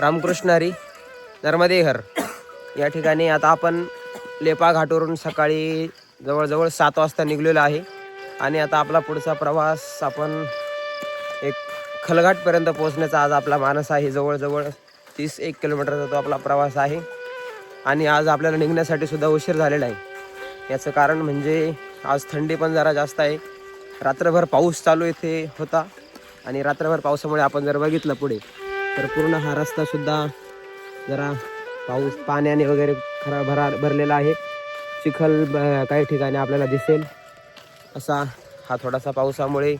रामकृष्णारी हरी या ठिकाणी आता आपण लेपा घाटवरून सकाळी जवळजवळ सात वाजता निघलेलो आहे. आणि आता आपला पुढचा प्रवास आपण एक खलघाटपर्यंत पोहोचण्याचा आज आपला मानस आहे. जवळजवळ तीस एक किलोमीटरचा तो आपला प्रवास आहे. आणि आज आपल्याला निघण्यासाठी सुद्धा उशीर झालेला आहे. याचं कारण म्हणजे आज थंडी पण जरा जास्त आहे. रात्रभर पाऊस चालू इथे होता. आणि रात्रभर पावसामुळे आपण जर बघितलं पुढे तर पूर्ण हा रस्ता सुद्धा जरा पाऊस पाण्याने वगैरे खरा भरा भरलेला आहे. चिखल ब- काही ठिकाणी आपल्याला दिसेल. असा हा थोडासा पावसामुळे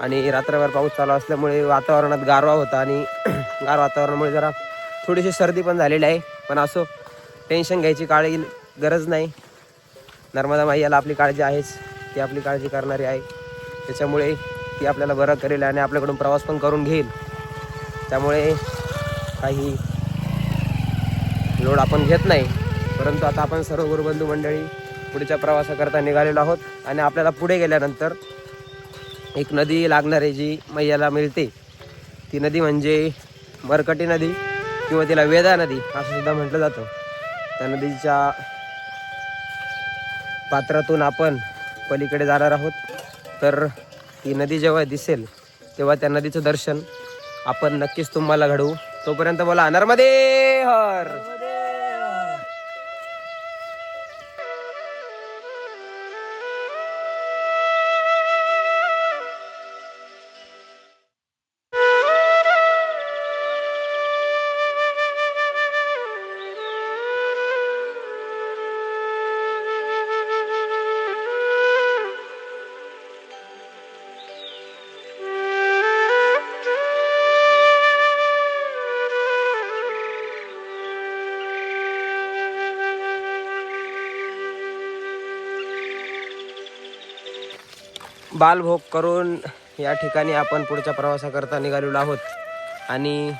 आणि रात्रभर पाऊस चालू असल्यामुळे वातावरणात गारवा होता आणि गार वातावरणामुळे जरा थोडीशी सर्दी पण झालेली आहे. पण असो टेन्शन घ्यायची काळजी गरज नाही. नर्मदा माईला आपली काळजी आहेच. ती आपली काळजी करणारी आहे. त्याच्यामुळे ती आपल्याला बरं करेल आणि आपल्याकडून प्रवास पण करून घेईल. त्यामुळे काही लोड आपण घेत नाही. परंतु आता आपण सर्व गुरुबंधू मंडळी पुढच्या प्रवासाकरता निघालेलो आहोत आणि आपल्याला पुढे गेल्यानंतर एक नदी लागणारी जी मैयाला मिळते ती नदी म्हणजे मरकटी नदी किंवा तिला वेदा नदी असं सुद्धा म्हटलं जातं. त्या नदीच्या पात्रातून आपण पलीकडे जाणार आहोत. तर ती नदी जेव्हा दिसेल तेव्हा त्या नदीचं दर्शन आपण नक्कीच तुम्हाला घडवू. तोपर्यंत बोला नर्मदे हर बालभोग करून या ठिकाणी आपण पुढच्या प्रवासाकरता निघालेलो आहोत. आणि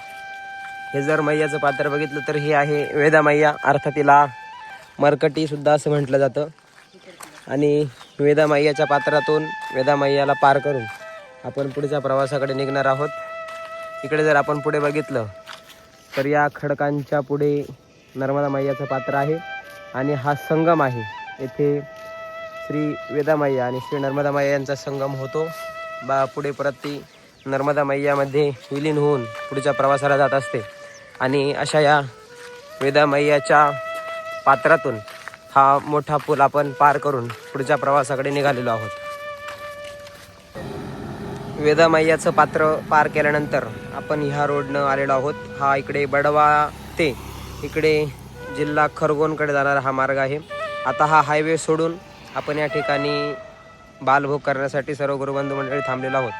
हे जर मैयाचं पात्र बघितलं तर हे आहे वेदा मैया. अर्थात तिला मरकटीसुद्धा असं म्हटलं जातं. आणि वेदा मैयाच्या पात्रातून वेदा मैयाला पार करून आपण पुढच्या प्रवासाकडे निघणार आहोत. इकडे जर आपण पुढे बघितलं तर या खडकांच्या पुढे नर्मदा मैयाचं पात्र आहे. आणि हा संगम आहे. येथे श्री वेदामय्या आणि श्री नर्मदा मैया यांचा संगम होतो. बा पुढे परत ती नर्मदा मैयामध्ये विलीन होऊन पुढच्या प्रवासाला जात असते. आणि अशा या वेदामय्याच्या पात्रातून हा मोठा पूल आपण पार करून पुढच्या प्रवासाकडे निघालेलो आहोत. वेदामय्याचं पात्र पार केल्यानंतर आपण ह्या रोडनं आलेलो आहोत. हा इकडे बडवा ते इकडे जिल्हा खरगोनकडे जाणारा हा मार्ग आहे. आता हा हायवे सोडून आपण या ठिकाणी बालभोग करण्यासाठी सर्व गुरुबंधू मंडळी थांबलेलो आहोत.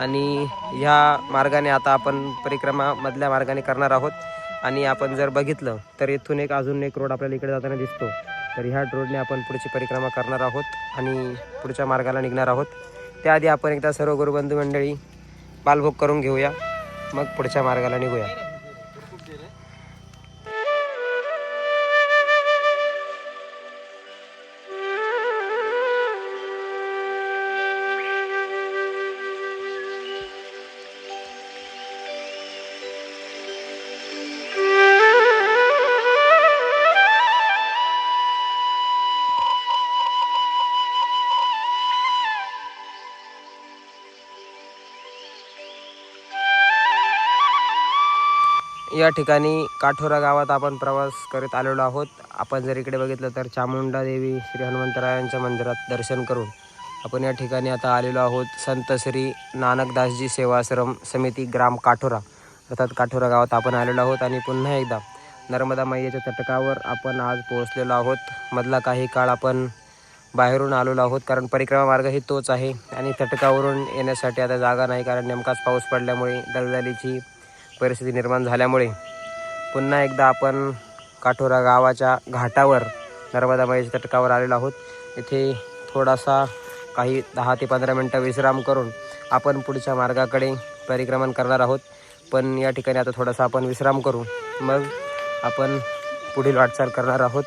आणि ह्या मार्गाने आता आपण परिक्रमा मधल्या मार्गाने करणार आहोत. आणि आपण जर बघितलं तर इथून एक अजून एक रोड आपल्याला इकडे जाताना दिसतो. तर ह्या रोडने आपण पुढची परिक्रमा करणार आहोत आणि पुढच्या मार्गाला निघणार आहोत. त्याआधी आपण एकदा सर्व गुरुबंधू मंडळी बालभोग करून घेऊया. मग पुढच्या मार्गाला निघूया. या ठिकाणी काठोरा गावात आपण प्रवास करत आलेलो आहोत. आपण जर इकडे बघितलं तर चामुंडा देवी श्री हनुमंतरायांच्या मंदिरात दर्शन करून आपण या ठिकाणी आता आलेलो आहोत. संत श्री नानकदासजी सेवाश्रम समिती ग्राम काठोरा अर्थात काठोरा गावात आपण आलेलो आहोत आणि पुन्हा एकदा नर्मदा मैयाच्या तटकावर आपण आज पोहोचलेलो आहोत. मधला काही काळ आपण बाहेरून आलेलो आहोत कारण परिक्रमा मार्ग ही तोच आहे आणि तटकावरून येण्यासाठी आता जागा नाही कारण नेमकाच पाऊस पडल्यामुळे दलदलीची परिस्थिती निर्माण झाल्यामुळे पुन्हा एकदा आपण काठोरा गावाच्या घाटावर नर्मदा माईच्या तटकावर आलेलो आहोत. इथे थोडासा काही दहा ते पंधरा मिनटं विश्राम करून आपण पुढच्या मार्गाकडे परिक्रमण करणार आहोत. पण या ठिकाणी आता थोडासा आपण विश्राम करू. मग आपण पुढील वाटचाल करणार आहोत.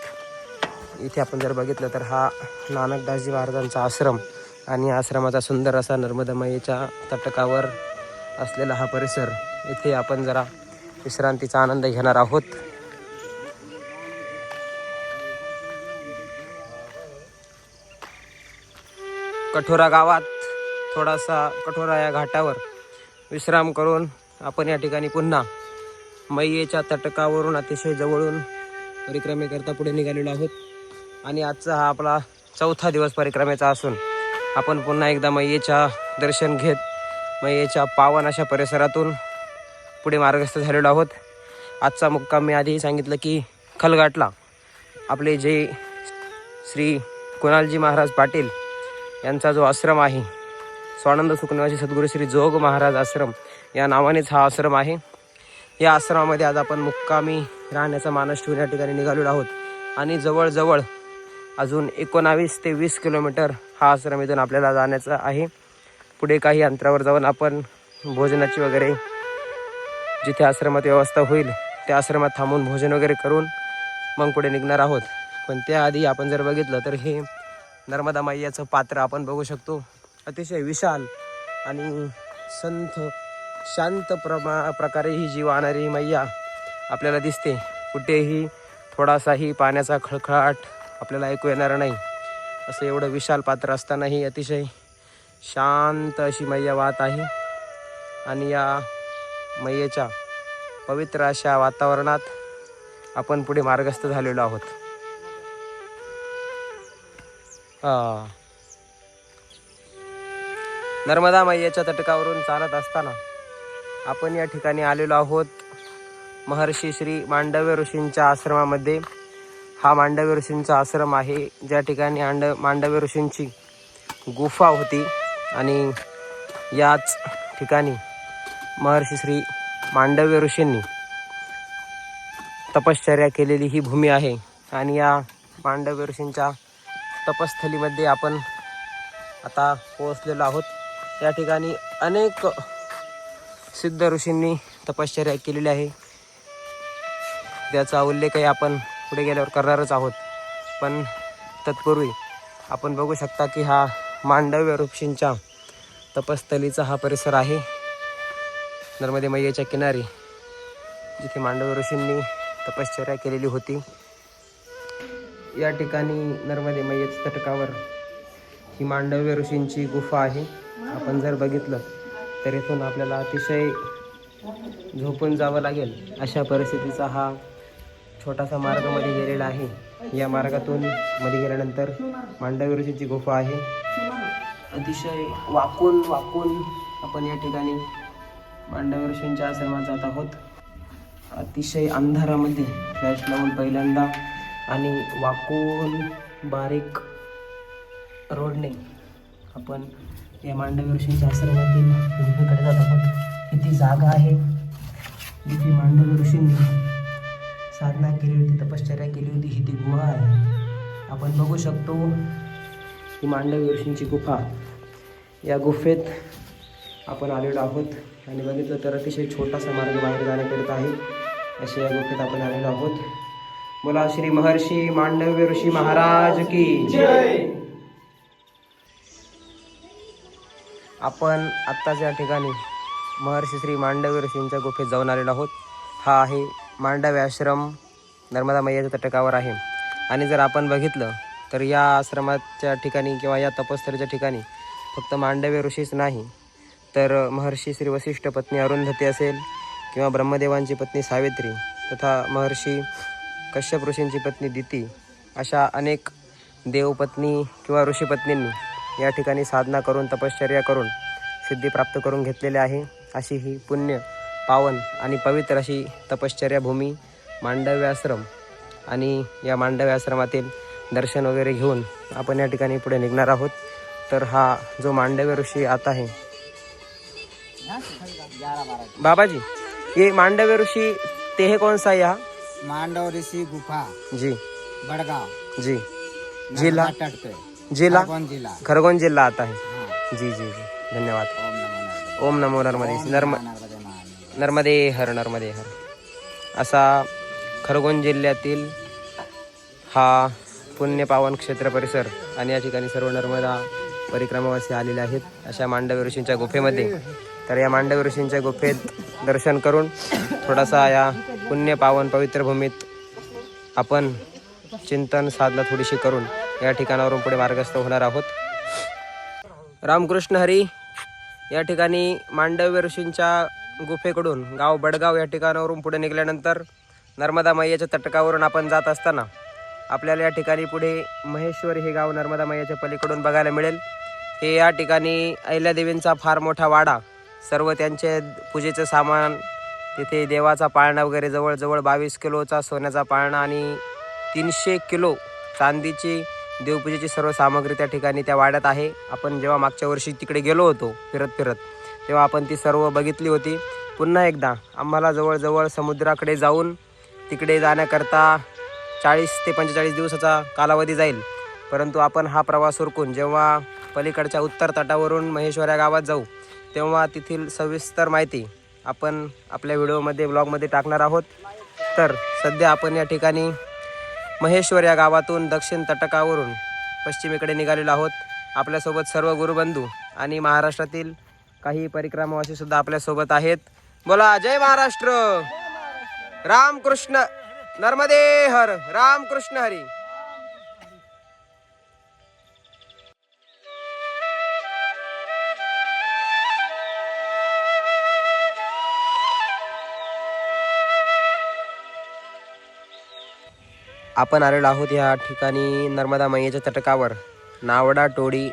इथे आपण जर बघितलं तर हा नानकदासजी महाराजांचा आश्रम आणि आश्रमाचा सुंदर असा नर्मदामाईच्या तटकावर असलेला हा परिसर इथे आपण जरा विश्रांतीचा आनंद घेणार आहोत. कठोरा गावात थोडासा कठोरा या घाटावर विश्राम करून आपण या ठिकाणी पुन्हा मैयेच्या तटकावरून अतिशय जवळून परिक्रमेकरता पुढे निघालेलो आहोत. आणि आजचा हा आपला चौथा दिवस परिक्रमेचा असून आपण पुन्हा एकदा मैयेच्या दर्शन घेत मैयेच्या पावन अशा परिसरातून पुढे मार्गस्थ झालेलो आहोत. आजचा मुक्काम मी आधी सांगितलं की खलघाटला आपले जे श्री कुणालजी महाराज पाटील यांचा जो आश्रम आहे स्वानंद सुखनिवासी सद्गुरू श्री जोग महाराज आश्रम या नावानेच हा आश्रम आहे. या आश्रमामध्ये आज आपण मुक्कामी राहण्याचा मानस ठेवून या ठिकाणी निघालेलो आहोत. आणि जवळजवळ अजून एकोणावीस ते वीस किलोमीटर हा आश्रम इथून आपल्याला जाण्याचा आहे. पुढे काही अंतरावर जाऊन आपण भोजनाची वगैरे जिथे आश्रमात व्यवस्था होईल त्या आश्रमात थांबून भोजन वगैरे करून मग पुढे निघणार आहोत. पण त्याआधी आपण जर बघितलं तर हे नर्मदा मैयाचं पात्र आपण बघू शकतो. अतिशय विशाल आणि संथ शांत प्रमा प्रकारे ही जीव आणणारी मैया आपल्याला दिसते. कुठेही थोडासाही पाण्याचा खळखळाट आपल्याला ऐकू येणार नाही. असं एवढं विशाल पात्र असतानाही अतिशय शांत अशी मैया वाहत आहे. आणि या मैयेच्या पवित्र अशा वातावरणात आपण पुढे मार्गस्थ झालेलो आहोत. नर्मदा मैयाच्या तटकावरून चालत असताना आपण या ठिकाणी आलेलो आहोत. महर्षी श्री मांडव्य ऋषींच्या आश्रमामध्ये. हा मांडव्य ऋषींचा आश्रम आहे. ज्या ठिकाणी आंड मांडव्य ऋषींची गुफा होती आणि याच ठिकाणी महर्षी श्री मांडव्य ऋषींनी तपश्चर्या केलेली ही भूमी आहे. आणि या मांडव्य ऋषींच्या तपस्थलीमध्ये आपण आता पोहोचलेलो आहोत. या ठिकाणी अनेक सिद्ध ऋषींनी तपश्चर्या केलेली आहे. त्याचा उल्लेखही आपण पुढे गेल्यावर करणारच आहोत. पण तत्पूर्वी आपण बघू शकता की हा मांडव्य ऋषींच्या तपस्थलीचा हा परिसर आहे. नर्मदे मैयाच्या किनारी जिथे मांडव ऋषींनी तपश्चर्या केलेली होती. या ठिकाणी नर्मदे मैयाच्या तटकावर ही मांडव्य ऋषींची गुफा आहे. आपण जर बघितलं तर इथून आपल्याला अतिशय झोपून जावं लागेल अशा परिस्थितीचा हा छोटासा मार्गमध्ये गेलेला आहे. या मार्गातून मध्ये गेल्यानंतर मांडव्य ऋषींची गुफा आहे. अतिशय वाकून वाकून आपण या ठिकाणी मांडव्य ऋषींच्या आश्रमात जात आहोत. अतिशय अंधारामध्ये फ्लॅश लावून पहिल्यांदा आणि वाकून बारीक रोडने आपण या मांडव्य ऋषींच्या आश्रमातील उजवीकडे जात आहोत. किती जागा आहे. जिथे मांडव ऋषींनी साधना केली होती तपश्चर्या केली होती ही ती गुहा आहे. आपण बघू शकतो ही मांडव्य ऋषींची गुफा. या गुफेत आपण आलेलो आहोत. आणि बघितलं तर अतिशय छोटासा मार्ग बाहेर जाण्याकरिता आहे. अशा या गुफेत आपण आलेलो आहोत. बोला श्री महर्षी मांडव्य ऋषी महाराज की आपण आत्ताच या ठिकाणी महर्षी श्री मांडव्य ऋषींच्या गुफेत जाऊन आलेलो आहोत. हा आहे मांडव्य आश्रम नर्मदा मैयाच्या तटकावर आहे. आणि जर आपण बघितलं तर या आश्रमाच्या ठिकाणी किंवा या तपस्थलीच्या ठिकाणी फक्त मांडव्य ऋषीच नाही तर महर्षी श्री वसिष्ठ पत्नी अरुंधती असेल किंवा ब्रह्मदेवांची पत्नी सावित्री तथा महर्षी कश्यप ऋषींची पत्नी दिती अशा अनेक देवपत्नी किंवा ऋषीपत्नींनी या ठिकाणी साधना करून तपश्चर्या करून सिद्धी प्राप्त करून घेतलेली आहे. अशी ही पुण्य पावन आणि पवित्र अशी तपश्चर्या भूमी आणि या मांडव्याश्रमातील दर्शन वगैरे घेऊन आपण या ठिकाणी पुढे निघणार आहोत. तर हा जो मांडव्य ऋषी आता आहे बाबाजी ये मांडव्य ऋषि ते है कौन सा है यहाँ मांडव ऋषि गुफा जी. बड़गांव. जी. जिला तट पे जिला खरगोन जिला खरगोन जिल्हा आता है हाँ. जी जी जी. धन्यवाद. ओम नमो नर्मदे. नर्म नर्मदे हर नर्मदे हर. असा खरगोन जिल्ह्यातील हा पुण्यपावन क्षेत्र परिसर आणि या ठिकाणी सर्व नर्मदा परिक्रमावासी आलेले आहेत. अशा मांडव्य ऋषींच्या गुफेमध्ये तर या मांडव ऋषींच्या गुफेत दर्शन करून थोडासा या पुण्य पावन पवित्र भूमीत आपण चिंतन साधना थोडीशी करून या ठिकाणावरून पुढे मार्गस्थ होणार आहोत. रामकृष्ण हरी या ठिकाणी मांडव्य ऋषींच्या गुफेकडून गाव बडगाव या ठिकाणावरून पुढे निघाल्यानंतर नर्मदा मैयाच्या तटकावरून आपण जात असताना आपल्याला या ठिकाणी पुढे महेश्वर हे गाव नर्मदा मैयाच्या पलीकडून बघायला मिळेल. हे या ठिकाणी अहिल्यादेवींचा फार मोठा वाडा सर्व त्यांचे पूजेचं सामान तिथे देवाचा पाळणा वगैरे जवळजवळ बावीस किलोचा सोन्याचा पाळणा आणि तीनशे किलो चांदीची देवपूजेची सर्व सामग्री त्या ठिकाणी त्या वाड्यात आहे. आपण जेव्हा मागच्या वर्षी तिकडे गेलो होतो फिरत फिरत तेव्हा आपण ती सर्व बघितली होती. पुन्हा एकदा आम्हाला जवळजवळ समुद्राकडे जाऊन तिकडे जाण्याकरता चाळीस ते पंचेचाळीस दिवसाचा कालावधी जाईल. परंतु आपण हा प्रवास उरकून जेव्हा पलीकडच्या उत्तर तटावरून महेश्वर या गावात जाऊ तेव्हा तेथील सविस्तर माहिती आपण आपल्या व्हिडिओमध्ये ब्लॉगमध्ये टाकणार आहोत. तर सध्या आपण या ठिकाणी महेश्वर या गावातून दक्षिण तटकावरून पश्चिमेकडे निघालेलो आहोत. आपल्यासोबत सर्व गुरुबंधू आणि महाराष्ट्रातील काही परिक्रमावासी सुद्धा आपल्यासोबत आहेत. बोला जय महाराष्ट्र! रामकृष्ण नर्मदे हर रामकृष्ण हरी! आपण आलेलो आहोत या ठिकाणी नर्मदा मैयाच्या तटकावर. नावडा टोळी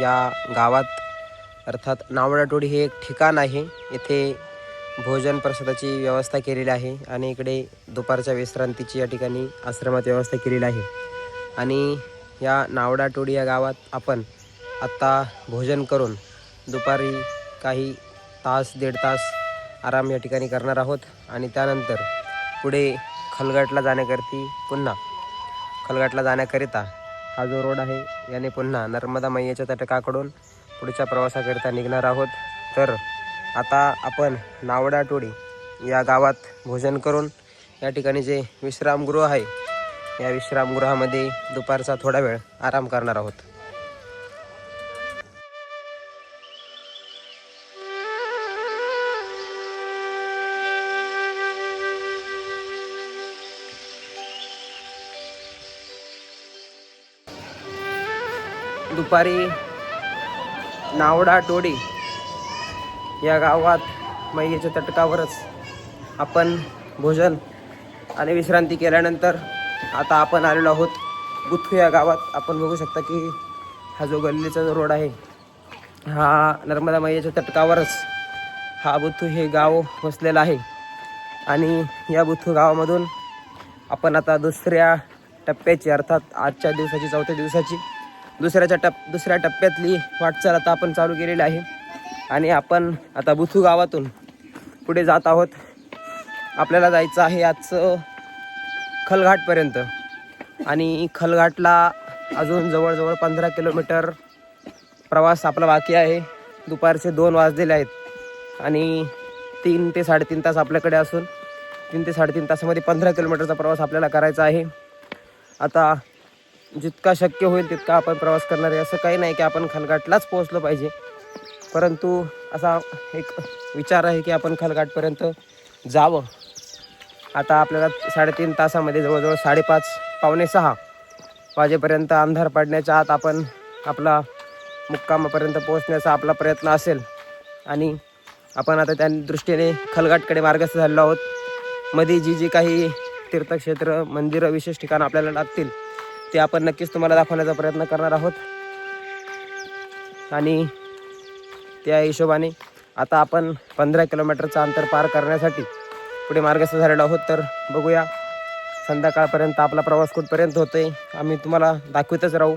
या गावात अर्थात नावडा टोळी हे एक ठिकाण आहे. येथे भोजन प्रसादाची व्यवस्था केलेली आहे आणि इकडे दुपारच्या विश्रांतीची या ठिकाणी आश्रमात व्यवस्था केलेली आहे. आणि या नावडा टोळी या गावात आपण आत्ता भोजन करून दुपारी काही तास दीड तास आराम या ठिकाणी करणार आहोत. आणि त्यानंतर पुढे खलघाटला जाण्याकरती पुन्हा खलघाटला जाण्याकरिता हा जो रोड आहे याने पुन्हा नर्मदा मैयाच्या तटकाकडून पुढच्या प्रवासाकरिता निघणार आहोत. तर आता आपण नावडा टोळी या गावात भोजन करून या ठिकाणी जे विश्रामगृह आहे या विश्रामगृहामध्ये दुपारचा थोडा वेळ आराम करणार आहोत. दुपारी नावडा टोडी या गावात मैयेच्या तटकावरच आपण भोजन आणि विश्रांती केल्यानंतर आता आपण आलेलो आहोत. बुथू या गावात. आपण बघू शकता की हा जो गल्लीचा जो रोड आहे हा नर्मदा मैयाच्या तटकावरच हा बुथू हे गाव वसलेलं आहे. आणि या बुथू गावामधून आपण आता दुसऱ्या टप्प्याची अर्थात आजच्या दिवसाची चौथ्या दिवसाची दुसऱ्याच्या टप दुसऱ्या टप्प्यातली वाटचाल आता आपण चालू केलेली आहे. आणि आपण आता बुथू गावातून पुढे जात आहोत. आपल्याला जायचं आहे आजचं खलघाटपर्यंत आणि खलघाटला अजून जवळजवळ पंधरा किलोमीटर प्रवास आपला बाकी आहे. दुपारचे दोन वाजलेले आहेत. आणि तीन ते साडेतीन तास आपल्याकडे असून तीन ते साडेतीन तासामध्ये पंधरा किलोमीटरचा प्रवास आपल्याला करायचा आहे. आता जितका शक्य होईल तितका आपण प्रवास करणार आहे. असं काही नाही की आपण खलघाटलाच पोहोचलो पाहिजे. परंतु असा एक विचार आहे की आपण खलघाटपर्यंत जावं. आता आपल्याला साडेतीन तासामध्ये जवळजवळ साडेपाच पावणे सहा वाजेपर्यंत अंधार पडण्याच्या आत आपण आपला मुक्कामापर्यंत पोहोचण्याचा आपला प्रयत्न असेल. आणि आपण आता त्या दृष्टीने खलघाटकडे मार्गस्थ झालेलो आहोत. मध्ये जी जी काही तीर्थक्षेत्र मंदिरं विशेष ठिकाणं आपल्याला लागतील ते आपण नक्कीच तुम्हाला दाखवण्याचा प्रयत्न करणार आहोत. आणि त्या हिशोबाने आता आपण पंधरा किलोमीटरचं अंतर पार करण्यासाठी पुढे मार्गस्थ झालेलो आहोत. तर बघूया संध्याकाळपर्यंत आपला प्रवास कुठपर्यंत होतो आहे आम्ही तुम्हाला दाखवतच राहू.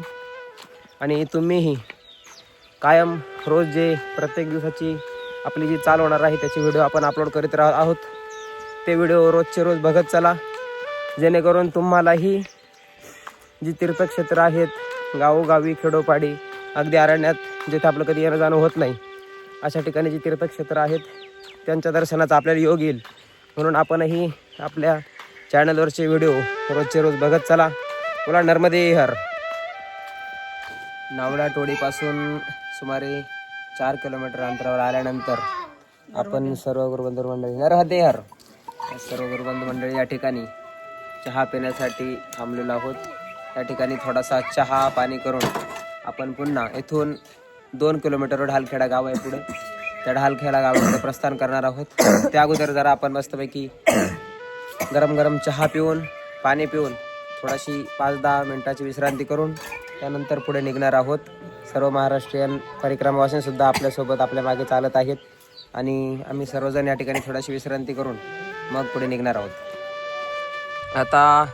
आणि तुम्हीही कायम रोज जे प्रत्येक दिवसाची आपली जी चाल होणार आहे त्याची व्हिडिओ आपण अपलोड करीत राहत आहोत. ते व्हिडिओ रोजचे रोज बघत चला जेणेकरून तुम्हालाही जी तीर्थक्षेत्र आहेत गावोगावी खेडोपाडी अगदी अरण्यात जिथे आपलं कधी येणं जाणं होत नाही अशा ठिकाणी जी तीर्थक्षेत्र आहेत त्यांच्या दर्शनाचा आपल्याला योग येईल. म्हणून आपणही आपल्या चॅनलवरचे व्हिडिओ रोजचे रोज बघत चला. बोला नर्मदे हर. नावडा टोळीपासून सुमारे चार किलोमीटर अंतरावर आल्यानंतर आपण सर्व गुरुबंधू मंडळी नरहदे हर. सर्व गुरुबंधू मंडळी या ठिकाणी चहा पिण्यासाठी थांबलेलो आहोत. या ठिकाणी थोडासा चहा पाणी करून आपण पुन्हा इथून दोन किलोमीटरवर ढालखेडा गाव आहे पुढे. त्या ढालखेडा गावामध्ये प्रस्थान करणार आहोत. त्या अगोदर जरा आपण मस्तपैकी गरम गरम चहा पिऊन पाणी पिऊन थोडीशी पाच दहा मिनटाची विश्रांती करून त्यानंतर पुढे निघणार आहोत. सर्व महाराष्ट्रीयन परिक्रमावासीनसुद्धा आपल्यासोबत आपल्या मागे चालत आहेत आणि आम्ही सर्वजण या ठिकाणी थोडीशी विश्रांती करून मग पुढे निघणार आहोत. आता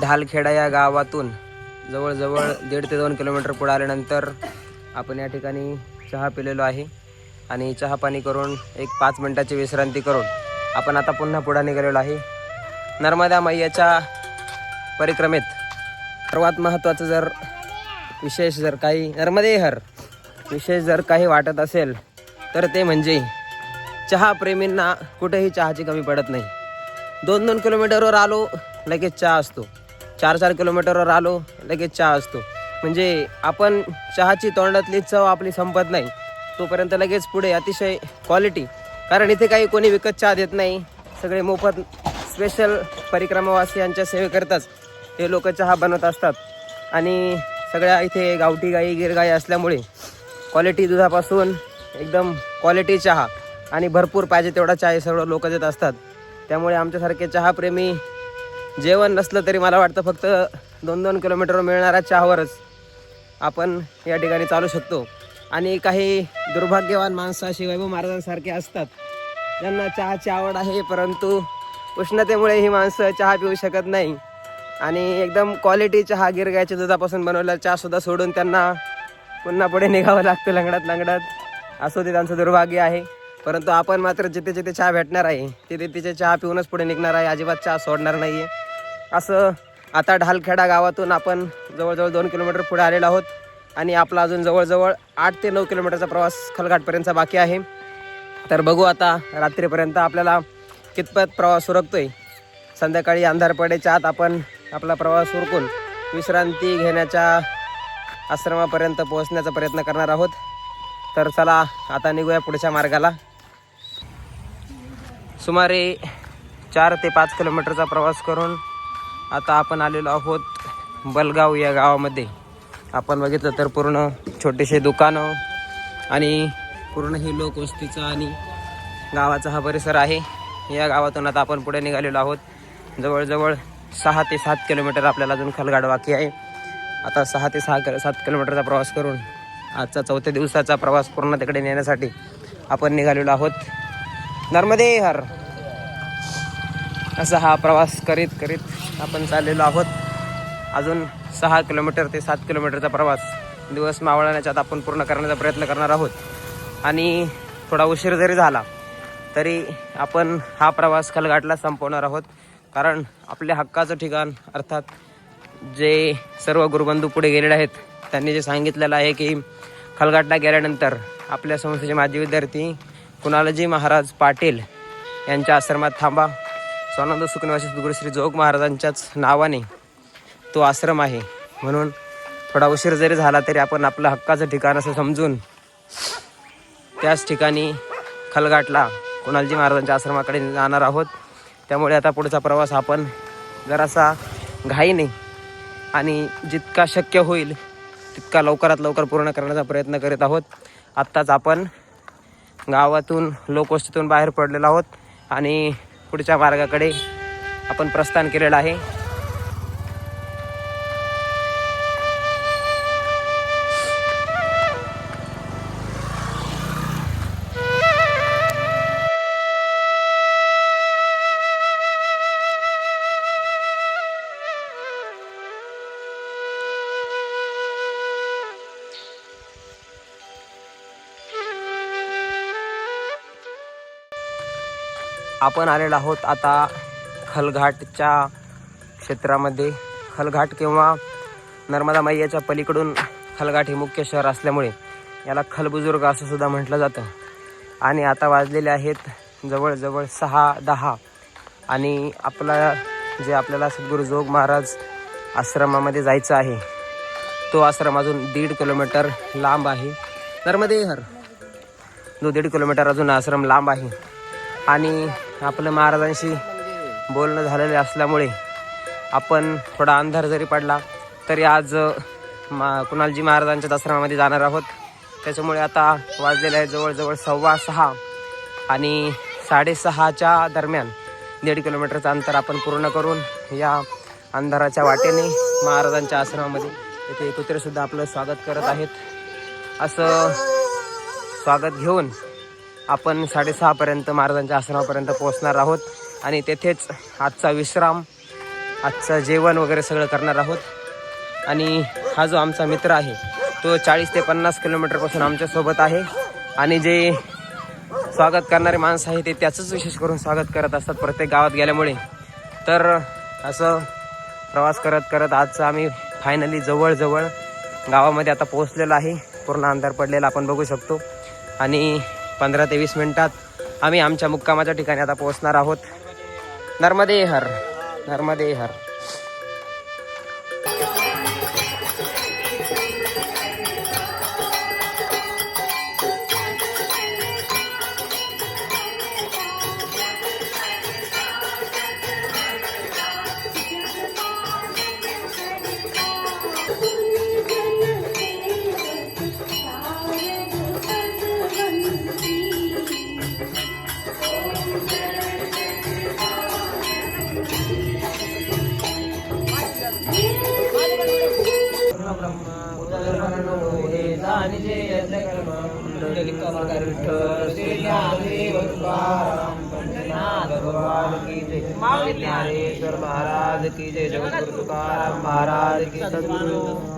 ढालखेडा या गावातून जवळजवळ दीड ते दोन किलोमीटर पुढे आल्यानंतर आपण या ठिकाणी चहा पिलेलो आहे आणि चहा पाणी करून एक पाच मिनटाची विश्रांती करून आपण आता पुन्हा पुढे निघालेलो आहे. नर्मदा मैयाच्या परिक्रमेत सर्वात महत्त्वाचं जर विशेष जर काही नर्मदे हर विशेष जर काही वाटत असेल तर ते म्हणजे चहाप्रेमींना कुठेही चहाची कमी पडत नाही. दोन दोन किलोमीटरवर आलो लगेच चहा असतो. चार चार किलोमीटरवर आलो लगेच चहा असतो. म्हणजे आपण चहाची तोंडातली चव आपली संपत नाही. तोपर्यंत लगेच पुढे अतिशय क्वालिटी कारण इथे काही कोणी विकत चहा देत नाही. सगळे मोफत स्पेशल परिक्रमावासियांच्या सेवेकरताच हे लोक चहा बनवत असतात. आणि सगळ्या इथे गावठी गाई गिरगाई असल्यामुळे क्वालिटी दुधापासून एकदम क्वालिटी चहा. आणि भरपूर पाहिजे तेवढा चहा हे सर्व लोक देत असतात. त्यामुळे आमच्यासारखे चहाप्रेमी जेवण नसलं तरी मला वाटतं फक्त दोन दोन किलोमीटरवर मिळणाऱ्या चहावरच आपण या ठिकाणी चालू शकतो. आणि काही दुर्भाग्यवान माणसं अशी वैभव महाराजांसारखे असतात. ज्यांना चहाची आवड आहे परंतु उष्णतेमुळे ही माणसं चहा पिऊ शकत नाही. आणि एकदम क्वालिटी चहा गिरगायच्या दुधापासून बनवलेला चहासुद्धा सोडून त्यांना पुन्हा पुढे निघावं लागतं लंगडत लंगडत असं ते त्यांचं दुर्भाग्य आहे. परंतु आपण मात्र जिथे जिथे चहा भेटणार आहे तिथे तिथे चहा पिऊनच पुढे निघणार आहे अजिबात चहा सोडणार नाही आहे असं आता ढालखेडा गावातून आपण जवळजवळ दोन किलोमीटर पुढे आलेलो आहोत आणि आपला अजून जवळजवळ आठ ते नऊ किलोमीटरचा प्रवास खलघाटपर्यंतचा बाकी आहे. तर बघू आता रात्रीपर्यंत आपल्याला कितपत प्रवास उरकतोय संध्याकाळी अंधार पडेच्या आत आपण आपला प्रवास उरकून विश्रांती घेण्याच्या आश्रमापर्यंत पोहोचण्याचा प्रयत्न करणार आहोत. तर चला आता निघूया पुढच्या मार्गाला. सुमारे चार ते पाच किलोमीटरचा प्रवास करून आता आपण आलेलो आहोत बलगाव या गावामध्ये. आपण बघितलं तर पूर्ण छोटेसे दुकानं आणि पूर्ण ही लोकवस्तीचा आणि गावाचा हा परिसर आहे. या गावातून आता आपण पुढे निघालेलो आहोत. जवळजवळ सहा ते सात किलोमीटर आपल्याला अजून खलगाड बाकी आहे. आता सहा ते सहा सात किलोमीटरचा प्रवास करून आजचा चौथ्या दिवसाचा प्रवास पूर्ण तिकडे नेण्यासाठी आपण निघालेलो आहोत. नर्मदे हर. असा हा प्रवास करीत करीत आपण चाललेलो आहोत. अजून सहा किलोमीटर ते सात किलोमीटरचा प्रवास. दिवस मावळण्याच्यात आपण पूर्ण करण्याचा प्रयत्न करणार आहोत. आणि थोडा उशीर जरी झाला तरी आपण हा प्रवास खलघाटला संपवणार आहोत. कारण आपल्या हक्काचं ठिकाण अर्थात जे सर्व गुरुबंधू पुढे गेलेले आहेत त्यांनी जे सांगितलेलं आहे की खलघाटला गेल्यानंतर आपल्या संस्थेचे माजी विद्यार्थी कुणालजी महाराज पाटील यांच्या आश्रमात थांबा. स्वानंद सुखनिवासी सद्गुरू श्री जोग महाराजांच्याच नावाने तो आश्रम आहे. म्हणून थोडा उशीर जरी झाला तरी आपण आपलं हक्काचं ठिकाण असं समजून त्याच ठिकाणी खलघाटला कुणालजी महाराजांच्या आश्रमाकडे जाणार आहोत. त्यामुळे आता पुढचा प्रवास आपण जरासा घाईने आणि जितका शक्य होईल तितका लवकरात लवकर पूर्ण करण्याचा प्रयत्न करीत आहोत. आत्ताच आपण गावातून लोकवस्तीतून बाहेर पडलेलो आहोत आणि पुढच्या मार्गाकडे आपण प्रस्थान केलेलं आहे. आपण आलेलो आहोत आता खलघाटच्या क्षेत्रामध्ये. खलघाट किंवा नर्मदा मैयाच्या पलीकडून खलघाट हे मुख्य शहर असल्यामुळे याला खलबुजुर्ग असं सुद्धा म्हटलं जातं. आणि आता वाजलेले आहेत जवळजवळ सहा दहा. आणि आपला जे आपल्याला सद्गुरू जोग महाराज आश्रमामध्ये जायचं आहे तो आश्रम अजून दीड किलोमीटर लांब आहे. नर्मदे हर जो दीड किलोमीटर अजून आश्रम लांब आहे. आणि आपलं महाराजांशी बोलणं झालेलं असल्यामुळे आपण थोडा अंधार जरी पडला तरी आज मा कुणालजी महाराजांच्या आश्रमामध्ये जाणार आहोत. त्याच्यामुळे आता वाजलेलं आहे जवळजवळ सव्वा सहा आणि साडेसहाच्या दरम्यान दीड किलोमीटरचं अंतर आपण पूर्ण करून या अंधाराच्या वाटेने महाराजांच्या आश्रमामध्ये येथे एकत्रसुद्धा आपलं स्वागत करत आहेत. असं स्वागत घेऊन आपण साडेसहापर्यंत महाराजांच्या आसनापर्यंत पोहोचणार आहोत आणि तेथेच आजचा विश्राम आजचं जेवण वगैरे सगळं करणार आहोत. आणि हा जो आमचा मित्र आहे तो चाळीस ते पन्नास किलोमीटरपासून आमच्यासोबत आहे. आणि जे स्वागत करणारे माणसं आहे ते त्याचंच विशेष करून स्वागत करत असतात प्रत्येक गावात गेल्यामुळे. तर असं प्रवास करत करत आजचा आम्ही फायनली जवळजवळ गावामध्ये आता पोहोचलेलो आहे. पूर्ण अंधार पडलेला आपण बघू शकतो. आणि पंधरा ते वीस मिनिटात आम्ही आमच्या मुक्कामाच्या ठिकाणी आता पोहोचणार आहोत. नर्मदे हर महाराज